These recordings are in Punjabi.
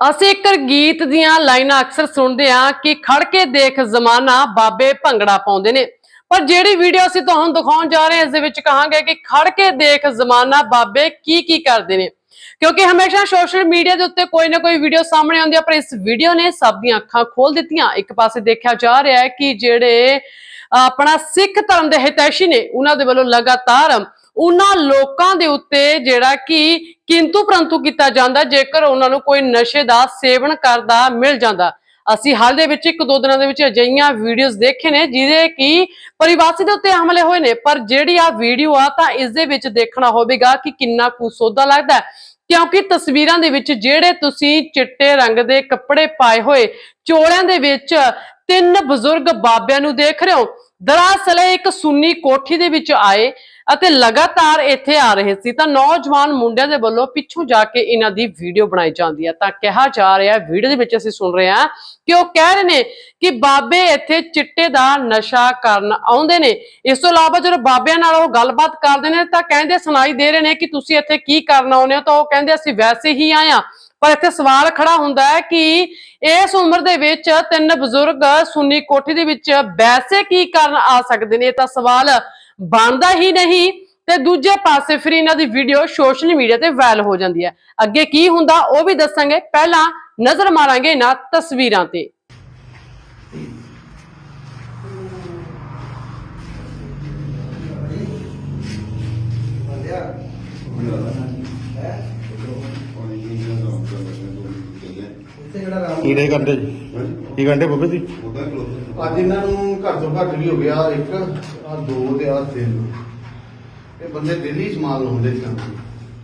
ਅਸੀਂ ਇੱਕ ਗੀਤ ਦੀਆਂ ਲਾਈਨਾਂ ਅਕਸਰ ਸੁਣਦੇ ਹਾਂ ਕਿ ਖੜ ਕੇ ਦੇਖ ਜ਼ਮਾਨਾ ਬਾਬੇ ਭੰਗੜਾ ਪਾਉਂਦੇ ਨੇ। ਪਰ ਜਿਹੜੀ ਵੀਡੀਓ ਅਸੀਂ ਤੁਹਾਨੂੰ ਦਿਖਾਉਣ ਜਾ ਰਹੇ ਹਾਂ, ਇਸ ਦੇ ਵਿੱਚ ਕਹਾਂਗੇ ਕਿ ਖੜ ਕੇ ਦੇਖ ਜ਼ਮਾਨਾ ਬਾਬੇ ਕੀ ਕੀ ਕਰਦੇ ਨੇ। ਕਿਉਂਕਿ ਹਮੇਸ਼ਾ ਸੋਸ਼ਲ ਮੀਡੀਆ ਦੇ ਉੱਤੇ ਕੋਈ ਨਾ ਕੋਈ ਵੀਡੀਓ ਸਾਹਮਣੇ ਆਉਂਦੀ ਹੈ ਪਰ ਇਸ ਵੀਡੀਓ ਨੇ ਸਭ ਦੀਆਂ ਅੱਖਾਂ ਖੋਲ ਦਿੱਤੀਆਂ। ਇੱਕ ਪਾਸੇ ਦੇਖਿਆ ਜਾ ਰਿਹਾ ਹੈ ਕਿ ਜਿਹੜੇ ਆਪਣਾ ਸਿੱਖ ਧਰਮ ਦੇ ਹਿਤੈਸ਼ੀ ਨੇ, ਉਹਨਾਂ ਦੇ ਵੱਲੋਂ ਲਗਾਤਾਰ ਉਹਨਾਂ ਲੋਕਾਂ ਦੇ ਉੱਤੇ ਜਿਹੜਾ ਕਿ ਕਿੰਤੂ ਪਰੰਤੂ ਕੀਤਾ ਜਾਂਦਾ, ਜੇਕਰ ਉਹਨਾਂ ਨੂੰ ਕੋਈ ਨਸ਼ੇ ਦਾ ਸੇਵਨ ਕਰਦਾ ਮਿਲ ਜਾਂਦਾ। ਅਸੀਂ ਹਾਲ ਦੇ ਵਿੱਚ ਇੱਕ ਦੋ ਦਿਨਾਂ ਦੇ ਵਿੱਚ ਅਜਿਹੀਆਂ ਵੀਡੀਓਜ਼ ਦੇਖੇ ਨੇ, ਜਿਹਦੇ ਕਿ ਪਰਿਵਾਸੀ ਦੇ ਉੱਤੇ ਹਮਲੇ ਹੋਏ ਨੇ। ਪਰ ਜਿਹੜੀ ਆ ਵੀਡੀਓ ਆ, ਤਾਂ ਇਸ ਦੇ ਵਿੱਚ ਦੇਖਣਾ ਹੋਵੇਗਾ ਕਿ ਕਿੰਨਾ ਕੁ ਸੋਧਾ ਲੱਗਦਾ। ਕਿਉਂਕਿ ਤਸਵੀਰਾਂ ਦੇ ਵਿੱਚ ਜਿਹੜੇ ਤੁਸੀਂ ਚਿੱਟੇ ਰੰਗ ਦੇ ਕੱਪੜੇ ਪਾਏ ਹੋਏ, ਚੋਲਿਆਂ ਦੇ ਵਿੱਚ ਤਿੰਨ ਬਜ਼ੁਰਗ ਬਾਬਿਆਂ ਨੂੰ ਦੇਖ ਰਹੇ ਹੋ। ਦਰਅਸਲ ਇੱਕ ਸੁੰਨੀ ਕੋਠੀ ਦੇ ਵਿੱਚ ਆਏ। ਅਤੇ ਲਗਾਤਾਰ ਇੱਥੇ ਆ ਰਹੇ ਸੀ ਤਾਂ ਨੌਜਵਾਨ ਮੁੰਡਿਆਂ ਦੇ ਵੱਲੋਂ ਪਿੱਛੋਂ ਜਾ ਕੇ ਇਹਨਾਂ ਦੀ ਵੀਡੀਓ ਬਣਾਈ ਜਾਂਦੀ ਹੈ। ਤਾਂ ਕਿਹਾ ਜਾ ਰਿਹਾ ਵੀਡੀਓ ਦੇ ਵਿੱਚ ਅਸੀਂ ਸੁਣ ਰਹੇ ਹਾਂ ਕਿ ਉਹ ਕਹਿ ਰਹੇ ਨੇ ਕਿ ਬਾਬੇ ਇੱਥੇ ਚਿੱਟੇ ਦਾ ਨਸ਼ਾ ਕਰਨ ਆਉਂਦੇ ਨੇ। ਇਸ ਤੋਂ ਇਲਾਵਾ ਜਦੋਂ ਬਾਬਿਆਂ ਨਾਲ ਉਹ ਗੱਲਬਾਤ ਕਰਦੇ ਨੇ ਤਾਂ ਕਹਿੰਦੇ ਸੁਣਾਈ ਦੇ ਰਹੇ ਨੇ ਕਿ ਤੁਸੀਂ ਇੱਥੇ ਕੀ ਕਰਨ ਆਉਂਦੇ ਹੋ ਤਾਂ ਉਹ ਕਹਿੰਦੇ ਅਸੀਂ ਵੈਸੇ ਹੀ ਆਏ ਹਾਂ। ਪਰ ਇੱਥੇ ਸਵਾਲ ਖੜਾ ਹੁੰਦਾ ਹੈ ਕਿ ਇਸ ਉਮਰ ਦੇ ਵਿੱਚ ਤਿੰਨ ਬਜ਼ੁਰਗ ਸੁੰਨੀ ਕੋਠੀ ਦੇ ਵਿੱਚ ਵੈਸੇ ਕੀ ਕਰਨ ਆ ਸਕਦੇ ਨੇ ਇਹ ਤਾਂ ਸਵਾਲ ਬਣਦਾ ਹੀ ਨਹੀਂ ਤੇ ਦੂਜੇ ਪਾਸੇ ਫਿਰ ਇਹਨਾਂ ਦੀ ਵੀਡੀਓ ਸੋਸ਼ਲ ਮੀਡੀਆ ਤੇ ਵਾਇਰਲ ਹੋ ਜਾਂਦੀ ਹੈ। ਅੱਗੇ ਕੀ ਹੁੰਦਾ ਉਹ ਵੀ ਦੱਸਾਂਗੇ। ਪਹਿਲਾਂ ਨਜ਼ਰ ਮਾਰਾਂਗੇ ਇਹਨਾਂ ਤਸਵੀਰਾਂ ਤੇ। ਕੀ ਕਰਦੇ ਜੀ ਕੀ ਕਰਦੇ ਬੱਬੇ ਜੀ ਅੱਜ ਇਹਨਾਂ ਨੂੰ ਘੱਟ ਤੋਂ ਘੱਟ ਵੀ ਹੋ ਗਿਆ ਇੱਕ ਆ ਦੋ ਤੇ ਆ ਤਿੰਨ। ਇਹ ਬੰਦੇ ਦਿੱਲੀ ਸਮਾਨ ਲਾਉਂਦੇ ਸਨ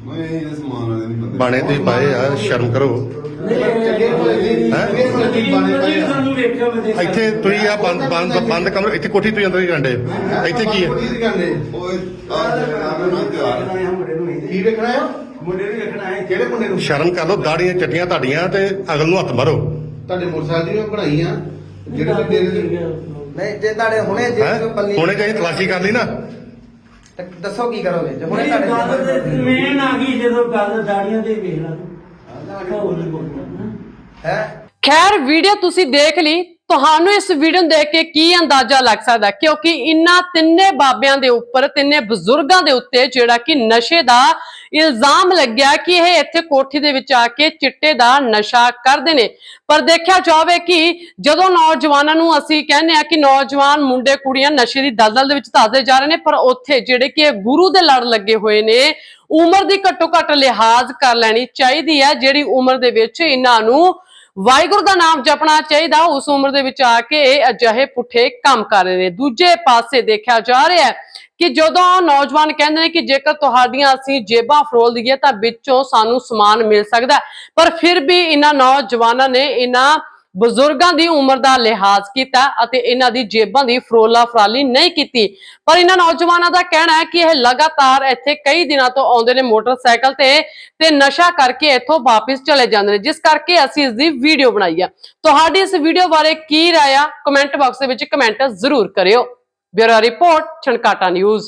ਮੈਂ ਇਹ ਸਮਾਨ ਵਾਲੇ ਨਹੀਂ ਬੰਦੇ। ਬਾਣੇ ਤੇ ਪਾਏ ਆ ਸ਼ਰਮ ਕਰੋ। ਇੱਥੇ ਤੁਸੀਂ ਆ ਬੰਦ ਬੰਦ ਬੰਦ ਕਮਰੇ ਇੱਥੇ ਕੋਠੀ ਤੁਸੀਂ ਅੰਦਰ ਹੀ ਗੰਡੇ ਇੱਥੇ ਕੀ ਹੈ ਕੀ ਕਹਿੰਦੇ ਵੇਖਣਾ ਹੈ? ਮੁੰਡੇ ਨੂੰ ਵੇਖਣਾ ਹੈ। ਕਿਹੜੇ ਮੁੰਡੇ ਨੂੰ? ਸ਼ਰਮ ਕਰ ਲਓ ਦਾੜੀਆਂ ਚੱਟੀਆਂ ਤੁਹਾਡੀਆਂ ਤੇ ਅਗਲ ਨੂੰ ਹੱਥ ਮਾਰੋ। ਤੁਹਾਡੇ ਮੋਟਰਸਾਈਕਲ ਦੀ ਮੈਂ ਬਣਾਈ ਆ ਜਿਹੜੇ ਤੇ ਤੇਰੇ ਨਹੀਂ ਜੇ ਤੁਹਾਡੇ ਹੁਣੇ ਜੇ ਹੈ? ਕੋਈ ਪੱਲੀ ਹੁਣੇ ਚਾਹੀ ਤਲਾਸ਼ੀ ਕਰ ਲਈ ਨਾ। ਤਾਂ ਦੱਸੋ ਕੀ ਕਰੋਗੇ? ਜੇ ਹੁਣੇ ਗੱਲ ਤੇ ਤੁਹਾਡੇ ਮੇਨ ਆ ਗਈ ਜਦੋਂ ਗੱਲ ਦਾੜੀਆਂ ਤੇ ਵੇਖ ਲਾ। ਹੋਰ ਨਹੀਂ ਬੋਲਣਾ ਹੈ? ਖੈਰ ਵੀਡੀਓ ਤੁਸੀਂ ਦੇਖ ਲਈ ਤੁਹਾਨੂੰ ਇਸ ਵੀਡੀਓ ਨੂੰ ਦੇਖ ਕੇ ਕੀ ਅੰਦਾਜ਼ਾ ਲੱਗ ਸਕਦਾ ਕਿਉਂਕਿ ਇਨ੍ਹਾਂ ਤਿੰਨੇ ਬਾਬਿਆਂ ਦੇ ਉੱਪਰ, ਤਿੰਨੇ ਬਜ਼ੁਰਗਾਂ ਦੇ ਉੱਤੇ ਜਿਹੜਾ ਕਿ ਨਸ਼ੇ ਦਾ ਇਲਜ਼ਾਮ ਲੱਗਿਆ ਕਿ ਇਹ ਇੱਥੇ ਕੋਠੀ ਦੇ ਵਿੱਚ ਆ ਕੇ ਚਿੱਟੇ ਦਾ ਨਸ਼ਾ ਕਰਦੇ ਨੇ। ਪਰ ਦੇਖਿਆ ਜਾਵੇ ਕਿ ਜਦੋਂ ਨੌਜਵਾਨਾਂ ਨੂੰ ਅਸੀਂ ਕਹਿੰਦੇ ਆ ਕਿ ਨੌਜਵਾਨ ਮੁੰਡੇ, ਕੁੜੀਆਂ ਨਸ਼ੇ ਦੀ ਦਲਦਲ ਦੇ ਵਿੱਚ ਧੱਸਦੇ ਜਾ ਰਹੇ ਨੇ, ਪਰ ਉੱਥੇ ਜਿਹੜੇ ਕਿ ਇਹ ਗੁਰੂ ਦੇ ਲੜ ਲੱਗੇ ਹੋਏ ਨੇ, ਉਮਰ ਦੀ ਘੱਟੋ ਘੱਟ ਲਿਹਾਜ਼ ਕਰ ਲੈਣੀ ਚਾਹੀਦੀ ਹੈ, ਜਿਹੜੀ ਉਮਰ ਦੇ ਵਿੱਚ ਇਹਨਾਂ ਨੂੰ ਵਾਹਿਗੁਰੂ ਦਾ ਨਾਮ ਜਪਣਾ ਚਾਹੀਦਾ। ਉਸ ਉਮਰ ਦੇ ਵਿੱਚ ਆ ਕੇ ਇਹ ਅਜਿਹੇ ਪੁੱਠੇ ਕੰਮ ਕਰ ਰਹੇ ਨੇ। ਦੂਜੇ ਪਾਸੇ ਦੇਖਿਆ ਜਾ ਰਿਹਾ ਹੈ ਕਿ ਜਦੋਂ ਨੌਜਵਾਨ ਕਹਿੰਦੇ ਨੇ ਕਿ ਜੇਕਰ ਤੁਹਾਡੀਆਂ ਅਸੀਂ ਜੇਬਾਂ ਫਰੋਲ ਦਈਏ ਤਾਂ ਵਿੱਚੋਂ ਸਾਨੂੰ ਸਮਾਨ ਮਿਲ ਸਕਦਾ ਪਰ ਫਿਰ ਵੀ ਇਹਨਾਂ ਨੌਜਵਾਨਾਂ ਨੇ ਇਹਨਾਂ ਬਜ਼ੁਰਗਾਂ ਦੀ ਉਮਰ ਦਾ ਲਿਹਾਜ਼ ਕੀਤਾ ਅਤੇ ਇਹਨਾਂ ਦੀ ਜੇਬਾਂ ਦੀ ਫਰੋਲਾ ਫਰਾਲੀ ਨਹੀਂ ਕੀਤੀ। ਪਰ ਇਹਨਾਂ ਨੌਜਵਾਨਾਂ ਦਾ ਕਹਿਣਾ ਹੈ ਕਿ ਇਹ ਲਗਾਤਾਰ ਇੱਥੇ ਕਈ ਦਿਨਾਂ ਤੋਂ ਆਉਂਦੇ ਨੇ ਮੋਟਰਸਾਈਕਲ ਤੇ ਤੇ ਨਸ਼ਾ ਕਰਕੇ ਇੱਥੋਂ ਵਾਪਸ ਚਲੇ ਜਾਂਦੇ ਨੇ। ਜਿਸ ਕਰਕੇ ਅਸੀਂ ਇਸ ਦੀ ਵੀਡੀਓ ਬਣਾਈ ਆ। ਤੁਹਾਡੀ ਇਸ ਵੀਡੀਓ ਬਾਰੇ ਕੀ ਰਾਏ ਆ? ਕਮੈਂਟ ਬਾਕਸ ਦੇ ਵਿੱਚ ਕਮੈਂਟ ਜ਼ਰੂਰ ਕਰਿਓ। Bureau report, Chhankata news.